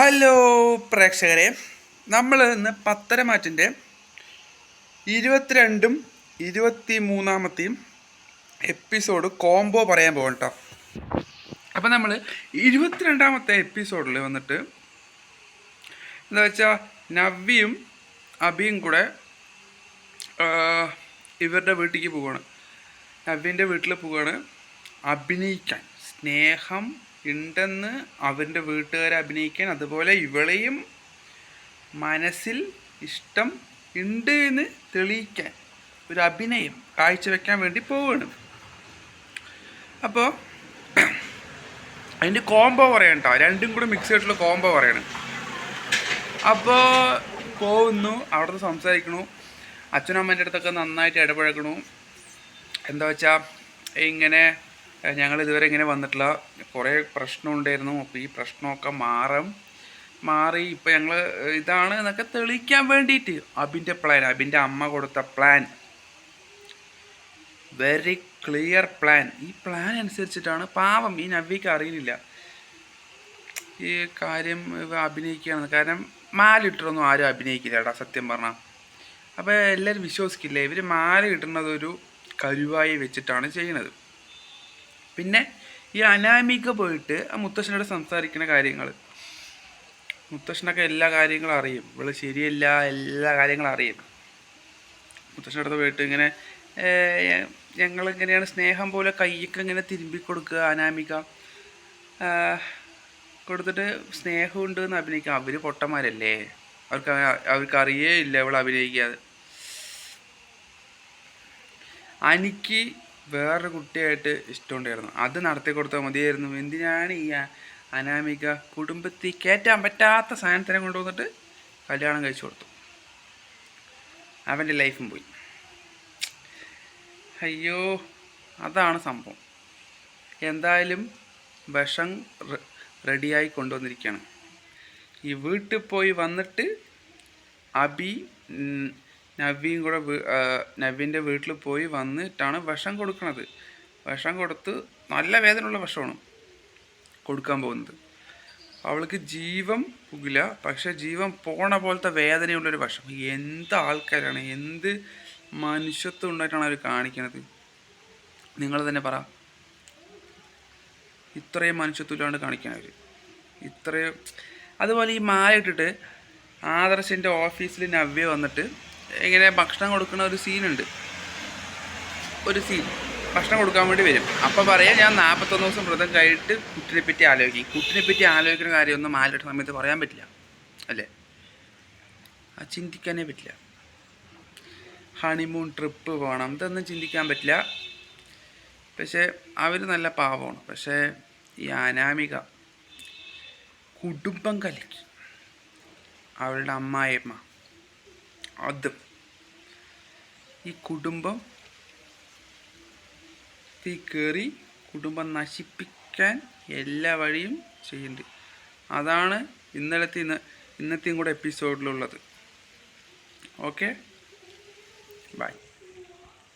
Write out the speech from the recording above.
Hello പ്രേക്ഷകരെ നമ്മൾ ഇന്ന് പത്തരമാറ്റിന്റെ ഇരുപത്തിരണ്ടും ഇരുപത്തി മൂന്നാമത്തെയും എപ്പിസോഡ് കോംബോ പറയാൻ പോകും കേട്ടോ അപ്പം നമ്മൾ ഇരുപത്തിരണ്ടാമത്തെ എപ്പിസോഡിൽ വന്നിട്ട് എന്താ വെച്ചാൽ നവ്യയും അബിയും കൂടെ ഇവരുടെ വീട്ടിലേക്ക് പോവുകയാണ് നവ്യന്റെ വീട്ടിൽ പോവുകയാണ് അഭിനയിക്കാൻ. സ്നേഹം ഉണ്ടെന്ന് അവന്റെ വീട്ടുകാരെ അഭിനയിക്കാൻ അതുപോലെ ഇവളെയും മനസ്സിൽ ഇഷ്ടം ഉണ്ട് എന്ന് തെളിയിക്കാൻ ഒരു അഭിനയം കാഴ്ചവെക്കാൻ വേണ്ടി പോവുകയാണ് അപ്പോൾ അതിന്റെ കോംബോ പറയണം കേട്ടോ രണ്ടും കൂടെ മിക്സ് ആയിട്ടുള്ള കോംബോ പറയണം. അപ്പോൾ പോകുന്നു അവിടുന്ന് സംസാരിക്കണു അച്ഛനും അമ്മേന്റെ അടുത്തൊക്കെ നന്നായിട്ട് ഇടപഴകണു എന്താ വെച്ചാൽ ഇങ്ങനെ ഞങ്ങൾ ഇതുവരെ ഇങ്ങനെ വന്നിട്ടില്ല. കുറേ പ്രശ്നമുണ്ടായിരുന്നു അപ്പോൾ ഈ പ്രശ്നമൊക്കെ മാറും. മാറി ഇപ്പോൾ ഞങ്ങൾ ഇതാണ് എന്നൊക്കെ തെളിയിക്കാൻ വേണ്ടിയിട്ട് അബിന്റെ പ്ലാൻ അബിന്റെ അമ്മ കൊടുത്ത പ്ലാൻ വെരി ക്ലിയർ പ്ലാൻ ഈ പ്ലാൻ അനുസരിച്ചിട്ടാണ് പാവം ഈ നവ്യക്ക് അറിയില്ല. ഈ കാര്യം അഭിനയിക്കുകയാണ്. കാരണം മാലിട്ടൊന്നും ആരും അഭിനയിക്കില്ല കേട്ടോ സത്യം പറഞ്ഞാൽ അപ്പോൾ എല്ലാവരും വിശ്വസിക്കില്ല? ഇവർ മാല ഇടുന്നത് ഒരു കരുവായി വെച്ചിട്ടാണ് ചെയ്യുന്നത് പിന്നെ ഈ അനാമിക പോയിട്ട് ആ മുത്തശ്ശനോട് സംസാരിക്കുന്ന കാര്യങ്ങൾ മുത്തശ്ശനൊക്കെ എല്ലാ കാര്യങ്ങളും അറിയും. ഇവൾ ശരിയല്ല എല്ലാ കാര്യങ്ങളും അറിയും. മുത്തശ്ശന്റെ പോയിട്ട് ഇങ്ങനെ ഞങ്ങളിങ്ങനെയാണ് സ്നേഹം പോലെ കൈയൊക്കെ ഇങ്ങനെ തിരുമ്പി കൊടുക്കുക അനാമിക. കൊടുത്തിട്ട് സ്നേഹമുണ്ട് എന്ന് അഭിനയിക്കുക അവർ പൊട്ടന്മാരല്ലേ? അവർക്ക് അവർക്ക് അറിയേ ഇല്ല ഇവൾ അഭിനയിക്കാതെ. എനിക്ക് വേറൊരു കുട്ടിയായിട്ട് ഇഷ്ടമുണ്ടായിരുന്നു. അത് നടത്തി കൊടുത്താൽ മതിയായിരുന്നു. എന്തിനാണ് ഈ അനാമിക കുടുംബത്തിൽ കയറ്റാൻ പറ്റാത്ത സാധനത്തിനെ കൊണ്ടുവന്നിട്ട് കല്യാണം കഴിച്ചു കൊടുത്തു. അവന്റെ ലൈഫും പോയി. അയ്യോ അതാണ് സംഭവം. എന്തായാലും വിഷം റെഡിയായി കൊണ്ടുവന്നിരിക്കുകയാണ്. ഈ വീട്ടിൽ പോയി വന്നിട്ട് അബി ഉം, നവ്യയും കൂടെ വീ- വീട്ടിൽ പോയി വന്നിട്ടാണ് വിഷം കൊടുക്കുന്നത് വിഷം കൊടുത്ത് നല്ല വേദനയുള്ള വിഷമാണ് കൊടുക്കാൻ പോകുന്നത്. അവൾക്ക് ജീവൻ പുകില്ല പക്ഷെ ജീവൻ പോണ പോലത്തെ വേദനയുള്ളൊരു വിഷം. എന്ത് ആൾക്കാരാണ് എന്ത് മനുഷ്യത്വം ഉണ്ടായിട്ടാണ് അവർ കാണിക്കുന്നത് നിങ്ങൾ തന്നെ പറ. ഇത്രയും മനുഷ്യത്വമില്ലാണ്ട് കാണിക്കാൻ അവർ ഇത്രയും അതുപോലെ ഈ മാല ഇട്ടിട്ട് ആദർശിന്റെ ഓഫീസിൽ നവ്യ വന്നിട്ട് ഇങ്ങനെ ഭക്ഷണം കൊടുക്കുന്ന ഒരു സീനുണ്ട്. ഒരു സീൻ. ഭക്ഷണം കൊടുക്കാൻ വേണ്ടി വരും. അപ്പോൾ പറയാം ഞാൻ നാൽപ്പത്തൊന്ന് ദിവസം വ്രതം കഴിഞ്ഞിട്ട് കുട്ടിനെ പറ്റി ആലോചിക്കും. കുട്ടിനെ പറ്റി ആലോചിക്കുന്ന കാര്യമൊന്നും ആലോചിച്ച സമയത്ത് പറയാൻ പറ്റില്ല. അല്ലേ? ആ ചിന്തിക്കാനേ പറ്റില്ല. ഹണിമൂൺ ട്രിപ്പ് പോകണം ഇതൊന്നും ചിന്തിക്കാൻ പറ്റില്ല. പക്ഷേ അവർ നല്ല പാവമാണ്. പക്ഷേ ഈ അനാമിക കുടുംബം കലക്കി. അവളുടെ അമ്മായിയമ്മ. അതും. ഈ കുടുംബം തീ കയറി കുടുംബം നശിപ്പിക്കാൻ എല്ലാ വഴിയും ചെയ്യുന്നുണ്ട്. അതാണ് ഇന്നലത്തെ ഇന്ന് ഇന്നത്തെയും കൂടെ എപ്പിസോഡിലുള്ളത് ഓക്കെ ബൈ